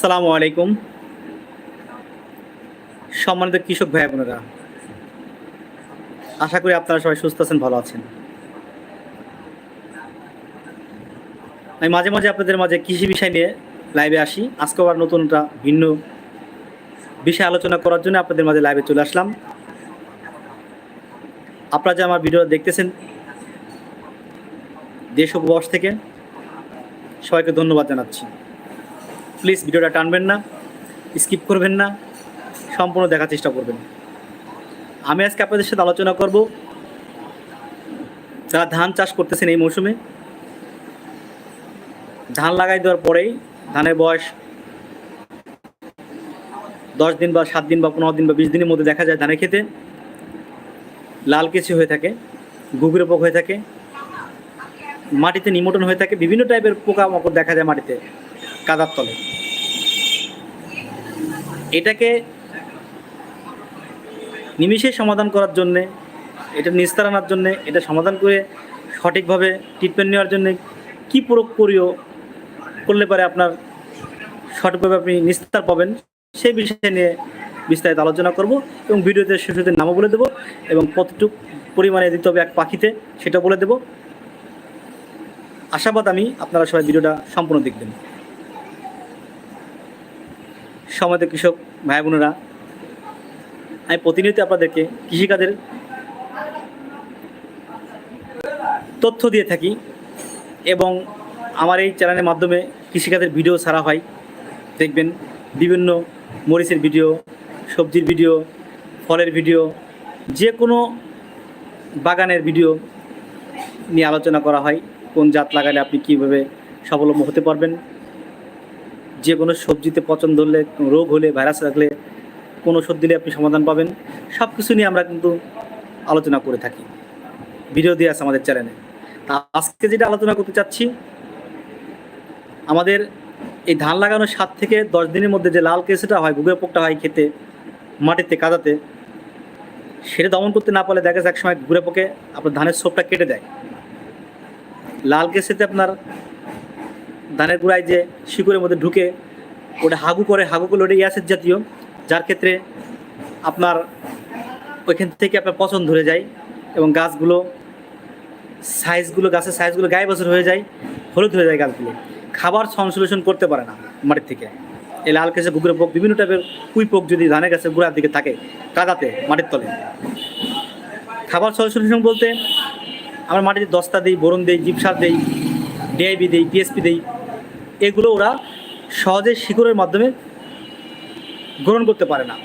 আসসালামু আলাইকুম। সম্মানিত কৃষক ভাই বোনেরা, আশা করি আপনারা সবাই সুস্থ আছেন, ভালো আছেন। আমি মাঝে মাঝে আপনাদের মাঝে কৃষি বিষয় নিয়ে লাইভে আসি। আজকে আবার নতুন একটা ভিন্ন বিষয় আলোচনা করার জন্য আপনাদের মাঝে লাইভে চলে আসলাম। আপনারা যে আমার ভিডিও দেখতেছেন, দেশ উপবাস থেকে সবাইকে ধন্যবাদ জানাচ্ছি। প্লিজ ভিডিওটা টানবেন না, স্কিপ করবেন না, সম্পূর্ণ দেখার চেষ্টা করবেন। আমি আজকে আপনাদের সাথে আলোচনা করব যারা ধান চাষ করতেছেন এই মৌসুমে। ধান লাগাই দেওয়ার পরেই ধানের বয়স দশ দিন বা সাত দিন বা পনেরো দিন বা বিশ দিনের মধ্যে দেখা যায় ধানের খেতে লাল কেঁচি হয়ে থাকে গুগরে পোক হয়ে থাকে, মাটিতে নিমোটন হয়ে থাকে, বিভিন্ন টাইপের পোকামাকড় দেখা যায় মাটিতে। কাদার তলে। এটাকে নিমিষে সমাধান করার জন্যে, এটা নিস্তার আনার জন্যে, এটা সমাধান করে সঠিকভাবে ট্রিটমেন্ট নেওয়ার জন্যে কী প্রয়োগ করিও, করলে পারে আপনার সঠিকভাবে আপনি নিস্তার পাবেন সেই বিষয় নিয়ে বিস্তারিত আলোচনা করব এবং ভিডিওতে শিশুদের নামও বলে দেবো এবং কতটুকু পরিমাণে দিতে হবে এক পাখিতে সেটা বলে দেবো। আশাবাদ আমি, আপনারা সবাই ভিডিওটা সম্পূর্ণ দেখবেন। সমাজের কৃষক ভাই বোনেরা আমি প্রতিনিয়ত আপনাদেরকে কৃষিকাজের তথ্য দিয়ে থাকি এবং আমার এই চ্যানেলের মাধ্যমে কৃষিকাজের ভিডিও ছাড়া হয়। দেখবেন বিভিন্ন মরিচের ভিডিও, সবজির ভিডিও, ফলের ভিডিও যে কোনো বাগানের ভিডিও নিয়ে আলোচনা করা হয়। কোন জাত লাগালে আপনি কীভাবে স্বাবলম্বী হতে পারবেন? যে কোনো সবজিতে পচন ধরলে, রোগ হলে ভাইরাস রাখলে, কোন ওষুধ দিলে আপনি সমাধান পাবেন। সব কিছু নিয়ে আমরা কিন্তু আলোচনা করে থাকি। ভিডিও দিয়ে আছে আমাদের চ্যানেলে আজকে যেটা আলোচনা করতে চাচ্ছি, আমাদের এই ধান লাগানোর সাত থেকে দশ দিনের মধ্যে যে লাল কেসেটা হয় গুগের পোকটা হয় খেতে, মাটিতে, কাদাতে, সেটা দমন করতে না পারলে দেখা যায় এক সময় ঘুরে পোকে আপনার ধানের সোপটা কেটে দেয়। লাল কেসেতে আপনার ধানের গুঁড়ায় যে শিকড়ের মধ্যে ঢুকে ওটা হাগু করে, হাগু করলে ওটা ইয়াসের জাতীয়, যার ক্ষেত্রে আপনার ওইখান থেকে আপনার পছন্দ ধরে যায় এবং গাছগুলো সাইজগুলো গাছের সাইজগুলো গায়ে বছর হয়ে যায়, হলুদ হয়ে যায় গাছগুলো। খাবার সংশ্লেষণ করতে পারে না মাটির থেকে। এই লাল কেসে গুগরে পোক, বিভিন্ন টাইপের কুই পোক যদি ধানের গাছের গোড়ার দিকে থাকে, কাদাতে, মাটির তলে। খাবার সংশ্লেষণ বলতে আমরা মাটিতে দস্তা দিই, বোরন দিই, জিপসার দিই ডিআইবি দিই পিএসপি দিই এগুলো ওরা সহজে শিকড়ের মাধ্যমে গ্রহণ করতে পারে না।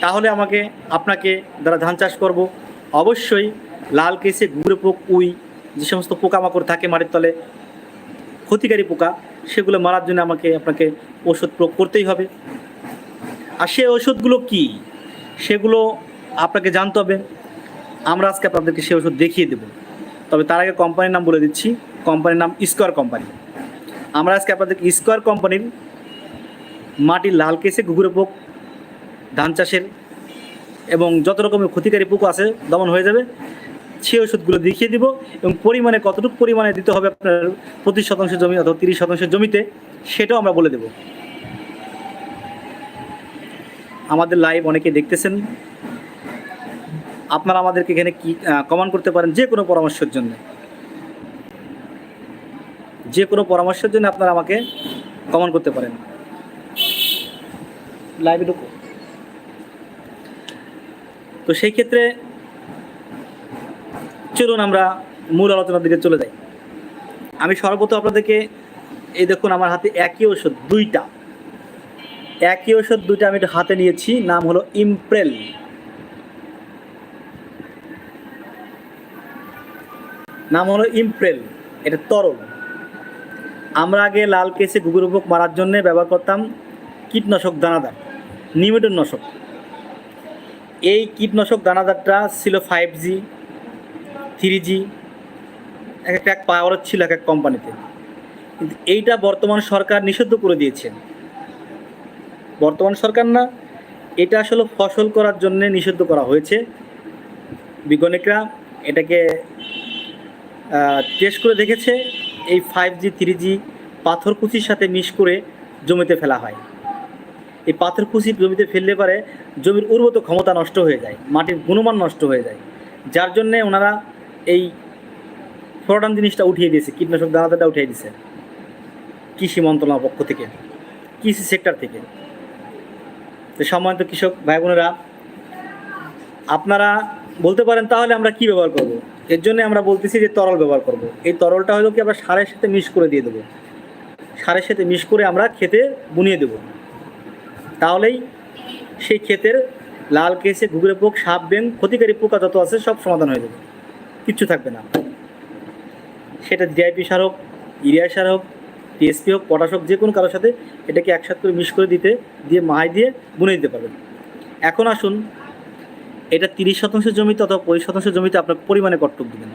তাহলে আমাকে, আপনাকে যারা ধান চাষ করব, অবশ্যই লাল কেসে গুঁড়ো পোক, উই, যে সমস্ত পোকামাকড় থাকে মাটির তলে, ক্ষতিকারী পোকা, সেগুলো মারার জন্য আমাকে, আপনাকে ওষুধ প্রয়োগ করতেই হবে। আর সে ওষুধগুলো কি? সেগুলো আপনাকে জানতে হবে। আমরা আজকে আপনাদেরকে সেই ওষুধ দেখিয়ে দেব। তবে তার আগে কোম্পানির নাম বলে দিচ্ছি। কোম্পানির নাম স্কোয়ার কোম্পানি আমরা আজকে আপনাদের স্কোয়ার কোম্পানির মাটির লাল কেসে ঘুঘুরে পোক, ধান চাষের এবং যত রকমের ক্ষতিকারী পোক আছে, দমন হয়ে যাবে। সেই ওষুধগুলো দেখিয়ে দিব এবং পরিমাণে কতটুকু পরিমাণে দিতে হবে আপনার পঁচিশ শতাংশ জমি অথবা তিরিশ শতাংশ জমিতে, সেটাও আমরা বলে দেব। আমাদের লাইভ অনেকে দেখতেছেন। আপনারা আমাদেরকে এখানে কি কমান করতে পারেন যে কোনো পরামর্শের জন্য। যে কোনো পরামর্শের জন্য আপনারা আমাকে কমান করতে পারেন। লাইভে ঢুকো। তো সেই ক্ষেত্রে চলুন আমরা মূল আলোচনার দিকে চলে যাই। আমি সর্বপ্রথম আপনাদেরকে এই দেখুন আমার হাতে একই ওষুধ দুইটা। একই ওষুধ দুইটা আমি একটু হাতে নিয়েছি, নাম হলো ইমপ্রেল। নাম হলো ইমপ্রেল, এটা তরল। আমরা আগে লাল কেসে গুগুর পোক মারার জন্য ব্যবহার করতাম কীটনাশক দানাদার নিউমেটন নাশক এই কীটনাশক দানাদারটা ছিল ফাইভ জি থ্রি জি এক একটা এক পাওয়ার ছিল এক এক কোম্পানিতে কিন্তু এইটা বর্তমান সরকার নিষিদ্ধ করে দিয়েছে। বর্তমান সরকার না, এটা আসলে ফসল করার জন্য নিষিদ্ধ করা হয়েছে। বিজ্ঞানিকরা এটাকে টেস্ট করে দেখেছে। এই ফাইভ জি থ্রি জি পাথরকুচির সাথে মিশ করে জমিতে ফেলা হয়। এই পাথরকুচি জমিতে ফেললে পারে জমির উর্বত ক্ষমতা নষ্ট হয়ে যায়, মাটির গুণমান নষ্ট হয়ে যায়। যার জন্যে ওনারা এই ফ্লোরান জিনিসটা উঠিয়ে দিয়েছে, কীটনাশক দানাদারটা উঠিয়ে দিয়েছে কৃষি মন্ত্রণালয় পক্ষ থেকে, কৃষি সেক্টর থেকে। তো সম্মানিত কৃষক ভাই বোনেরা আপনারা বলতে পারেন তাহলে আমরা কি ব্যবহার করব? এর জন্য আমরা বলতেছি যে তরল ব্যবহার করব। এই তরলটা হলো কি আমরা সারের সাথে মিক্স করে দিয়ে দেবো। সারের সাথে মিক্স করে আমরা খেতে বুনিয়ে দেব। তাহলেই সেই ক্ষেতের লাল কেসে ঘুগরে পোক, সাপ ব্যাং ক্ষতিকারী পোকা যত আছে সব সমাধান হয়ে যাবে। কিচ্ছু থাকবে না। সেটা ডিআইপি সার হোক, ইউরিয়া সার হোক টিএসপি হোক, পটাশ হোক, যে কোনো কারোর সাথে এটাকে একসাথে করে মিক্স করে দিতে, দিয়ে মাহাই দিয়ে বুনে দিতে পারবেন। এখন আসুন এটা তিরিশ শতাংশ জমিতে অথবা পঁচিশ শতাংশ জমিতে আপনার পরিমাণে কট্টক দেবেন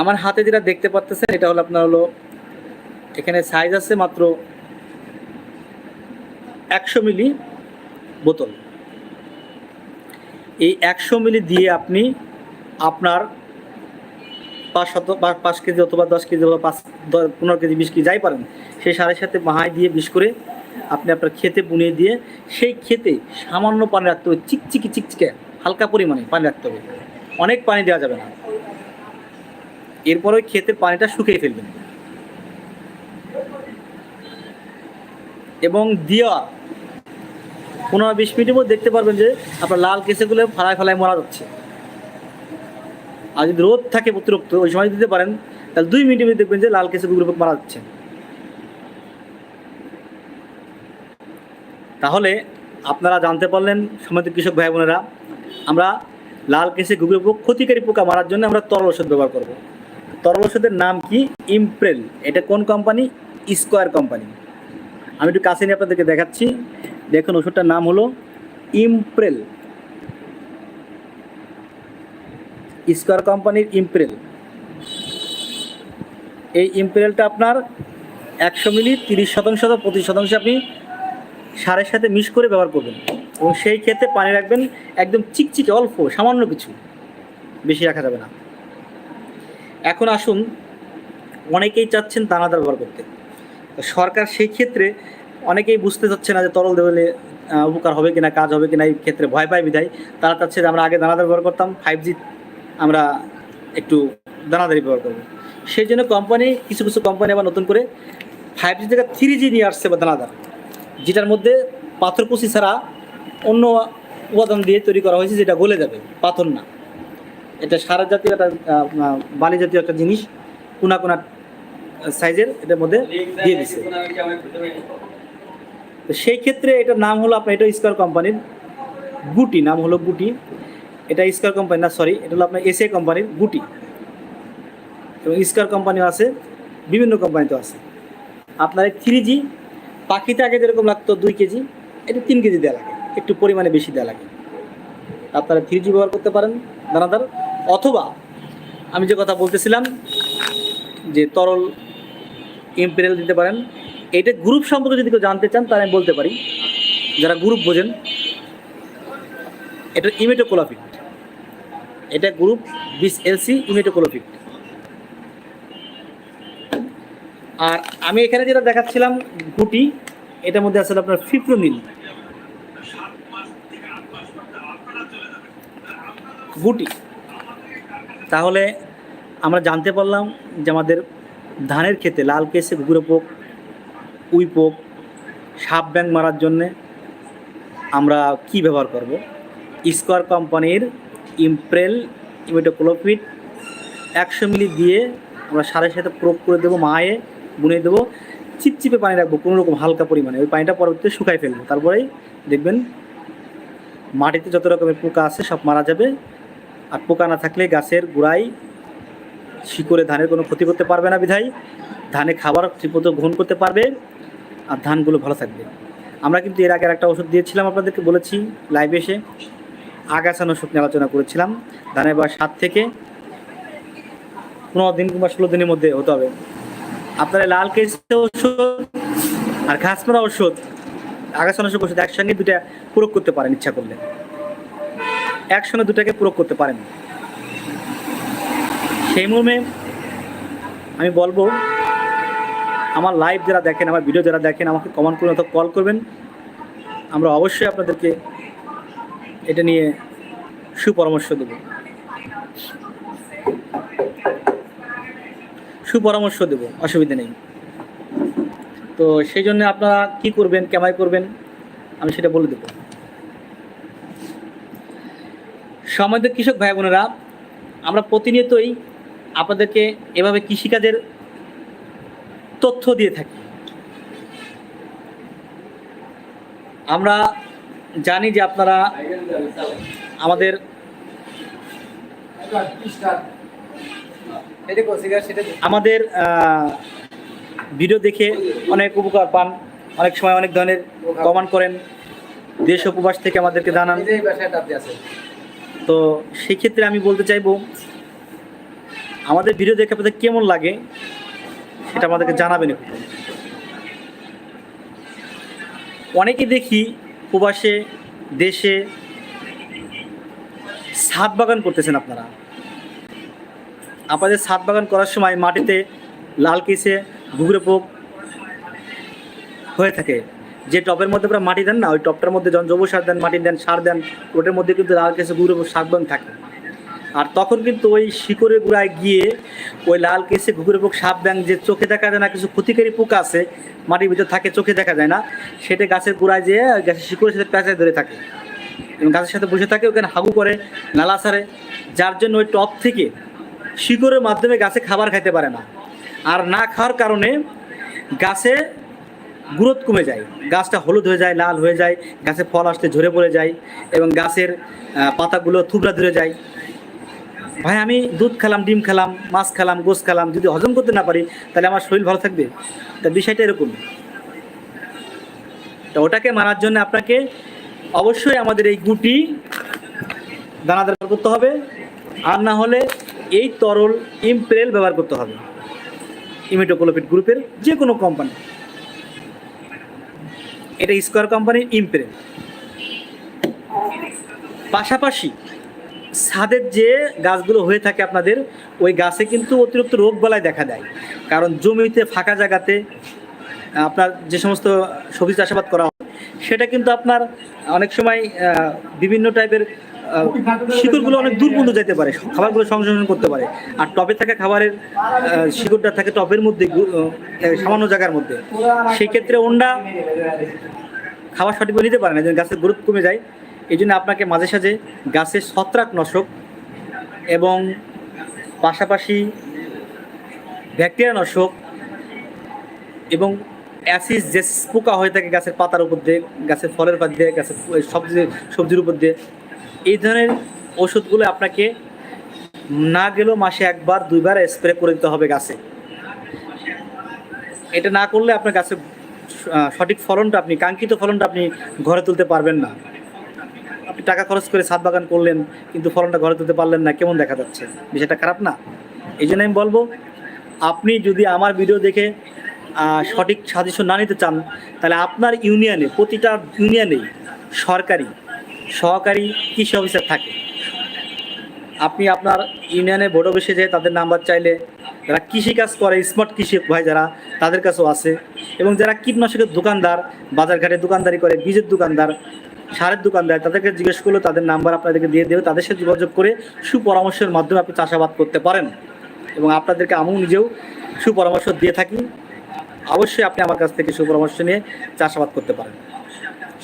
আমার হাতে যেটা দেখতে পাচ্তেছেন এটা হলো আপনার হলো, এখানে সাইজ আছে মাত্র একশো মিলি বোতল। এই একশো মিলি দিয়ে আপনি আপনার পাঁচ শত, পাঁচ কেজি অথবা দশ কেজি অথবা পাঁচ পনেরো কেজি, বিশ কেজি যাই পারেন সেই সারের সাথে মাহাই দিয়ে বিষ করে আপনি আপনার খেতে বুনিয়ে দিয়ে সেই খেতে সামান্য পানি রাখতে হবে, চিকচিকি, চিকচিকে, হালকা পরিমাণে পানি রাখতে হবে। অনেক পানি দেওয়া যাবে না। এরপর ওই ক্ষেতের পানিটা শুকিয়ে ফেলবেন। এবং দিয়া, পনেরো বিশ মিনিটের মধ্যে দেখতে পারবেন যে আপনার লাল কেসেগুলো ফালায় ফালায় মারা যাচ্ছে। আর যদি রোদ থাকে অতিরিক্ত, ওই সময় দিতে পারেন, তাহলে দুই মিনিটের মধ্যে দেখবেন যে লাল কেসে গুগল মারা যাচ্ছে। আপনারা জানতে পারলেন সমিত কৃষক ভাই বোনেরা, আমরা লাল কেসে গুগল পোক, ক্ষতিকারী পোকা মারার জন্য আমরা তরল ওষুধ ব্যবহার করব। তরল ওষুধের নাম কি? ইমপ্রেল। এটা কোন কোম্পানি? Square company. আমি একটু কাছে নিয়ে আপনাদেরকে দেখাচ্ছি। দেখুন ওষুধটার নাম হলো ইমপ্রেল। স্কোয়ার কোম্পানির ইমপ্রেল। এই ইমপ্রেলটা আপনার একশো মিলি তিরিশ শতাংশ পঁচিশ শতাংশ আপনি সারের সাথে মিক্স করে ব্যবহার করবেন। এবং সেই ক্ষেত্রে পানি রাখবেন একদম চিকচিকে, অল্প, সামান্য কিছু। বেশি রাখা যাবে না। এখন আসুন, অনেকেই চাচ্ছেন দানাদার ব্যবহার করতে। সরকার সেই ক্ষেত্রে অনেকেই বুঝতে চাচ্ছে না যে তরল দেওয়ালে উপকার হবে কিনা, কাজ হবে কিনা, এই ক্ষেত্রে ভয় পায় বিধায়। তারা চাচ্ছে যে আমরা আগে দানাদার ব্যবহার করতাম ফাইভ জি আমরা একটু দানাদারি ব্যবহার করব। সেই জন্য কোম্পানি কিছু কিছু কোম্পানি আবার নতুন করে ফাইভ জি থেকে থ্রি জি নিয়ে আসছে বা দানাদার। যেটার মধ্যে পাথরকুচি ছাড়া অন্য উপাদান দিয়ে তৈরি করা হয়েছে, যেটা গলে যাবে, পাথর না। এটা সারা জাতীয় একটা বালি জাতীয় একটা জিনিস, কোনা কোনা সাইজের, এটার মধ্যে দিয়ে দিছে। তো সেই ক্ষেত্রে এটার নাম হলো আপনার, এটা স্কোয়ার কোম্পানির গুটি, নাম হলো গুটি। এটা স্কোয়ার কোম্পানি না সরি এটা হলো আপনার এসএ কোম্পানির গুটি। এবং স্কোয়ার কোম্পানিও আছে, বিভিন্ন কোম্পানিতেও আছে। আপনার থ্রি জি পাখিতে আগে যেরকম লাগতো দুই কেজি, এটা তিন কেজি দেওয়া লাগে, একটু পরিমাণে বেশি দেওয়া লাগে। আপনারা থ্রি জি ব্যবহার করতে পারেন, দানাদার। অথবা আমি যে কথা বলতেছিলাম, যে তরল ইম্পেরিয়াল দিতে পারেন, এটা গ্রুপ সম্পর্কে যদি কেউ জানতে চান, তাহলে আমি বলতে পারি, যারা গ্রুপ বোঝেন, এটা ইমেটোকোলাফিট এটা গ্রুপ বিশ এলসি ইমেটোকোলাফিট আর আমি এখানে যেটা দেখাচ্ছিলাম গুটি, এটার মধ্যে আসলে আপনার ফিপ্রোনিল গুটি। তাহলে আমরা জানতে পারলাম যে আমাদের ধানের ক্ষেতে লাল কেসে ঘুঘুরে পোক, উই পোক, সাপ ব্যাং মারার জন্যে আমরা কি ব্যবহার করব? স্কোয়ার কোম্পানির ইমপ্রেল ইমেটোক্লোপিড একশো মিলি দিয়ে আমরা সারের সাথে প্রয়োগ করে দেবো মায়ে। বুনে দেবো। চিপচিপে পানি রাখব, কোনো রকম হালকা পরিমাণে। ওই পানিটা পরবর্তীতে শুকাই ফেলব। তারপরেই দেখবেন মাটিতে যত রকমের পোকা আছে সব মারা যাবে। আর পোকা না থাকলে গাছের গোড়ায় শিকড়ে ধানের কোনো ক্ষতি করতে পারবে না বিধায়। ধানে খাবার ঠিকমতো গ্রহণ করতে পারবে। আর ধানগুলো ভালো থাকবে। আমরা কিন্তু এর আগে একটা ওষুধ দিয়েছিলাম আপনাদেরকে বলেছি লাইভে এসে। আগাছানো ওষুধ নিয়ে আলোচনা করেছিলাম। ধানের বয়স সাত থেকে পনেরো দিন কিংবা ষোলো দিনের মধ্যে হতে হবে। আপনারা লাল কেসে ওষুধ আর ঘাস মারা ওষুধ আগাছানাশক ওষুধ একসঙ্গে দুটা প্রয়োগ করতে পারেন ইচ্ছা করলে। একসঙ্গে দুটাকে প্রয়োগ করতে পারেন। সেই মর্মে আমি বলব, আমার লাইভ যারা দেখেন, আমার ভিডিও যারা দেখেন, আমাকে কমেন্ট করবেন অথবা কল করবেন। আমরা অবশ্যই আপনাদেরকে এটা নিয়ে সুপরামর্শ দেব। সুপরামর্শ দেব, অসুবিধা নেই। তো সেই জন্য আপনারা কি করবেন কেমাই করবেন, আমি সেটা বলে দেব। সমাজের কৃষক ভাই বোনেরা, আমরা প্রতিনিয়তই আপনাদেরকে এভাবে কৃষিকাজের তথ্য দিয়ে থাকি। আমরা জানি যে আপনারা আমাদের আমাদের ভিডিও দেখে অনেক উপকার পান। অনেক সময় অনেক ধরনের কমেন্ট করেন। দেশ উপবাস থেকে আমাদেরকে জানান। তো সেক্ষেত্রে আমি বলতে চাইব আমাদের ভিডিও দেখে আপনাদের কেমন লাগে সেটা আমাদেরকে জানাবেন একটু। অনেকে দেখি প্রবাসে দেশে ছাদ বাগান করতেছেন আপনারা। আপনাদের ছাদ বাগান করার সময় মাটিতে লাল কেসে ঘুঘুরে পোক হয়ে থাকে। যে টবের মধ্যে আপনারা মাটি দেন না, ওই টবটার মধ্যে যখন জৈব সার দেন, মাটি দেন, সার দেন, ওটার মধ্যে কিন্তু লাল কেসে ঘুঘুরে পোক, শাক বাগান থাকে। আর তখন কিন্তু ওই শিকড়ের গোড়ায় গিয়ে ওই লাল কেসে ঘুঘুরে পোক, সাপ ব্যাং যে চোখে দেখা যায় না, কিছু ক্ষতিকারী পোকা আছে, মাটির ভিতরে থাকে, চোখে দেখা যায় না, সেটা গাছের গোড়ায় যেয়ে গাছের শিকড়ের সাথে প্যাঁচায় ধরে থাকে। এবং গাছের সাথে বসে থাকে, ওখানে হাগু করে, নালা সারে। যার জন্য ওই টপ থেকে শিকড়ের মাধ্যমে গাছে খাবার খাইতে পারে না। আর না খাওয়ার কারণে গাছে গ্রোথ কমে যায়। গাছটা হলুদ হয়ে যায়, লাল হয়ে যায়, গাছে ফল আসতে ঝরে পড়ে যায় এবং গাছের পাতাগুলো থুবড়া ধরে যায়। ভাই, আমি দুধ খেলাম, ডিম খেলাম, মাছ খেলাম গোস খেলাম, যদি হজম করতে না পারি, তাহলে আমার শরীর ভালো থাকবে? তা বিষয়টা এরকম। তো ওটাকে মারার জন্য আপনাকে অবশ্যই আমাদের এই গুটি দানাদার করতে হবে। আর না হলে এই তরল ইমপ্রেল ব্যবহার করতে হবে। ইমিটোকোলোপিড গ্রুপের যে কোনো কোম্পানি এটা স্কোয়ার কোম্পানির ইমপ্রেল। পাশাপাশি ছাদের যে গাছগুলো হয়ে থাকে আপনাদের, ওই গাছে কিন্তু অতিরিক্ত রোগ বালাই দেখা দেয়। কারণ জমিতে ফাঁকা জায়গাতে আপনার যে সমস্ত সবজি চাষাবাদ করা হয়, সেটা কিন্তু আপনার অনেক সময় বিভিন্ন টাইপের শিকড়গুলো অনেক দূর পর্যন্ত যেতে পারে, খাবারগুলো সংশোধন করতে পারে। আর টবে থাকা খাবারের শিকড়টা থাকে টবের মধ্যে সামান্য জায়গার মধ্যে। সেই ক্ষেত্রে ওন্ডা খাবার সঠিকভাবে নিতে পারে না গাছের গ্রোথ কমে যায়। এই জন্য আপনাকে মাঝে সাঝে গাছের ছত্রাকনাশক এবং পাশাপাশি ব্যাকটেরিয়া নাশক এবং অ্যাসিড যে পোকা হয়ে থাকে গাছের পাতার উপর দিয়ে, গাছের ফলের উপর দিয়ে, গাছের সবজি, সবজির উপর দিয়ে এই ধরনের ওষুধগুলো আপনাকে না গেলেও মাসে একবার, দুইবার স্প্রে করে দিতে হবে গাছে। এটা না করলে আপনার গাছে সঠিক ফলনটা আপনি, কাঙ্ক্ষিত ফলনটা আপনি ঘরে তুলতে পারবেন না। আপনি টাকা খরচ করে ছাদ বাগান করলেন, কিন্তু ফলনটা ঘরে তুলতে পারলেন না, কেমন দেখা যাচ্ছে? বিষয়টা খারাপ না? এই জন্য আমি বলব, আপনি যদি আমার ভিডিও দেখে সঠিক সাজেশন না নিতে চান, তাহলে আপনার ইউনিয়নে, প্রতিটা ইউনিয়নেই সরকারি সহকারী কৃষি অফিসার থাকে। আপনি আপনার ইউনিয়নে ভোট অফিসে যেয়ে তাদের নাম্বার চাইলে যারা কৃষিকাজ করে স্মার্ট কৃষি ভাই যারা, তাদের কাছেও আছে। এবং যারা কীটনাশকের দোকানদার, বাজারঘাটে দোকানদারি করে, বীজের দোকানদার, সারের দোকানদার, তাদেরকে জিজ্ঞেস করলে তাদের নাম্বার আপনাদেরকে দিয়ে দেবে। তাদের সাথে যোগাযোগ করে সুপরামর্শের মাধ্যমে আপনি চাষাবাদ করতে পারেন। এবং আপনাদেরকে আমিও নিজেও সুপরামর্শ দিয়ে থাকি। অবশ্যই আপনি আমার কাছ থেকে সুপরামর্শ নিয়ে চাষাবাদ করতে পারেন।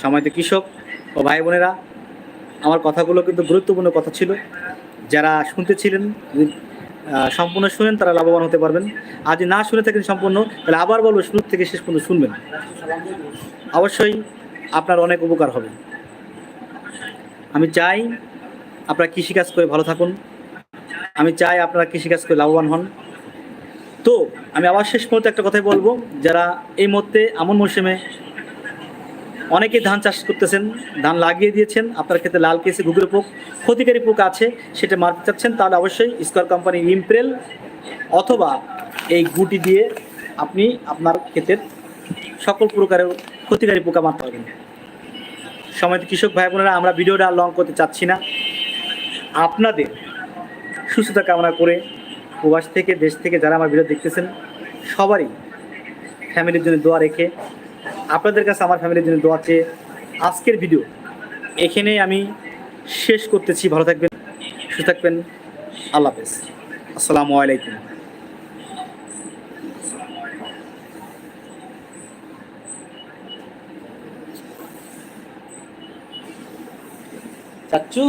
সময়ত কৃষক ও ভাই বোনেরা আমার কথাগুলো কিন্তু গুরুত্বপূর্ণ কথা ছিল। যারা শুনতে ছিলেন সম্পূর্ণ শুনেন, তারা লাভবান হতে পারবেন। আর যদি না শুনে থাকেন সম্পূর্ণ, তাহলে আবার বলব শুরু থেকে শেষ পর্যন্ত শুনবেন। অবশ্যই আপনার অনেক উপকার হবে। আমি চাই আপনারা কৃষিকাজ করে ভালো থাকুন। আমি চাই আপনারা কৃষিকাজ করে লাভবান হন। তো, আমি আবার শেষ মুহূর্তে একটা কথাই বলব। যারা এই মুহূর্তে আমন মৌসুমে অনেকে ধান চাষ করতেছেন, ধান লাগিয়ে দিয়েছেন, আপনার ক্ষেত্রে লাল কেসে, ঘুঘুরে পোক, ক্ষতিকারী পোক আছে, সেটা মারতে চাচ্ছেন, তাহলে অবশ্যই স্কোয়ার কোম্পানি ইমপ্রেল অথবা এই গুটি দিয়ে আপনি আপনার ক্ষেতের সকল প্রকারের ক্ষতিকারী পোকা মারতে পারবেন। সময় কৃষক ভাই বোনেরা, আমরা ভিডিওটা লং করতে চাচ্ছি না। আপনাদের সুস্থতা কামনা করে প্রবাস থেকে, দেশ থেকে যারা আমার ভিডিও দেখতেছেন, সবারই ফ্যামিলির জন্য দোয়া রেখে আপনাদের কাছে, আমার ফ্যামিলির জন্য দোয়া চেয়ে আজকের ভিডিও এখানেই আমি শেষ করতেছি। ভালো থাকবেন, সুস্থ থাকবেন। আল্লাহ হাফেজ। আসসালামু আলাইকুম। চাচ্চু।